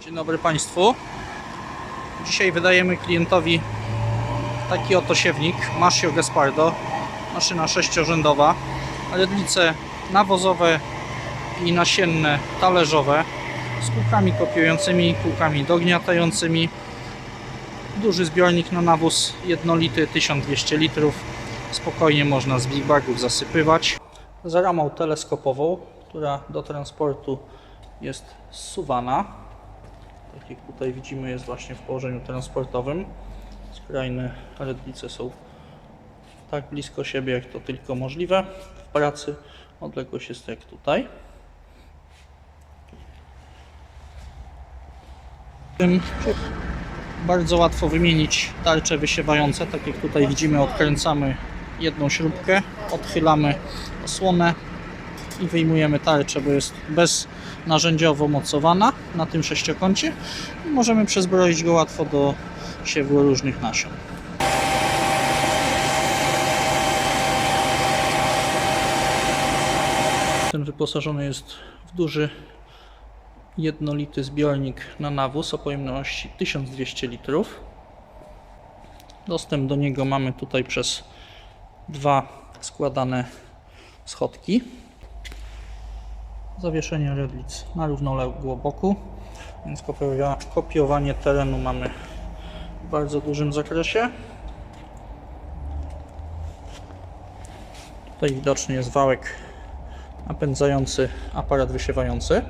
Dzień dobry Państwu. Dzisiaj wydajemy klientowi taki oto siewnik Masio Gaspardo. Maszyna sześciorzędowa. Redlice nawozowe i nasienne talerzowe z kółkami kopiującymi, kółkami dogniatającymi. Duży zbiornik na nawóz jednolity 1200 litrów. Spokojnie można z big bagów zasypywać. Z ramą teleskopową, która do transportu jest zsuwana. Tak jak tutaj widzimy jest właśnie w położeniu transportowym. Skrajne redlice są tak blisko siebie jak to tylko możliwe. W pracy odległość jest jak tutaj. Tym bardzo łatwo wymienić tarcze wysiewające. Tak jak tutaj widzimy odkręcamy jedną śrubkę, odchylamy osłonę i wyjmujemy tarczę, bo jest beznarzędziowo mocowana na tym sześciokącie i możemy przezbroić go łatwo do siewu różnych nasion. Ten wyposażony jest w duży jednolity zbiornik na nawóz o pojemności 1200 litrów. Dostęp do niego mamy tutaj przez dwa składane schodki. Zawieszenie redlic na równoległo boku, więc kopiowa- kopiowanie terenu mamy w bardzo dużym zakresie. Tutaj widoczny jest wałek napędzający aparat wysiewający.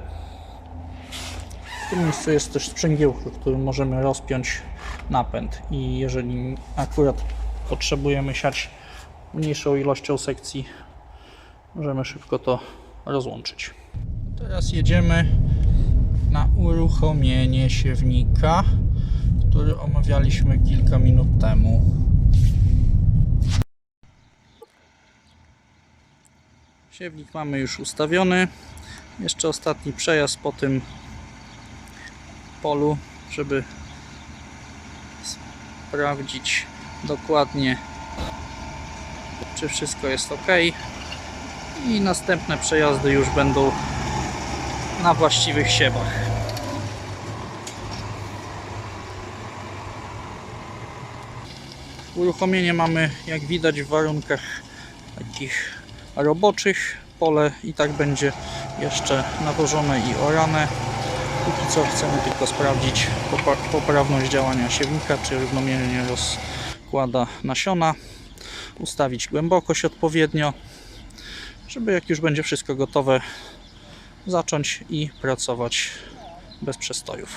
W tym miejscu jest też sprzęgiełko, którym możemy rozpiąć napęd i jeżeli akurat potrzebujemy siać mniejszą ilością sekcji, możemy szybko to rozłączyć. Teraz jedziemy na uruchomienie siewnika, który omawialiśmy kilka minut temu. Siewnik mamy już ustawiony. Jeszcze ostatni przejazd po tym polu, żeby sprawdzić dokładnie, czy wszystko jest ok. I następne przejazdy już będą na właściwych siewach. Uruchomienie mamy, jak widać, w warunkach takich roboczych. Pole i tak będzie jeszcze nawożone i orane. Póki co chcemy tylko sprawdzić poprawność działania siewnika, czy równomiernie rozkłada nasiona, ustawić głębokość odpowiednio, żeby jak już będzie wszystko gotowe, zacząć i pracować bez przestojów.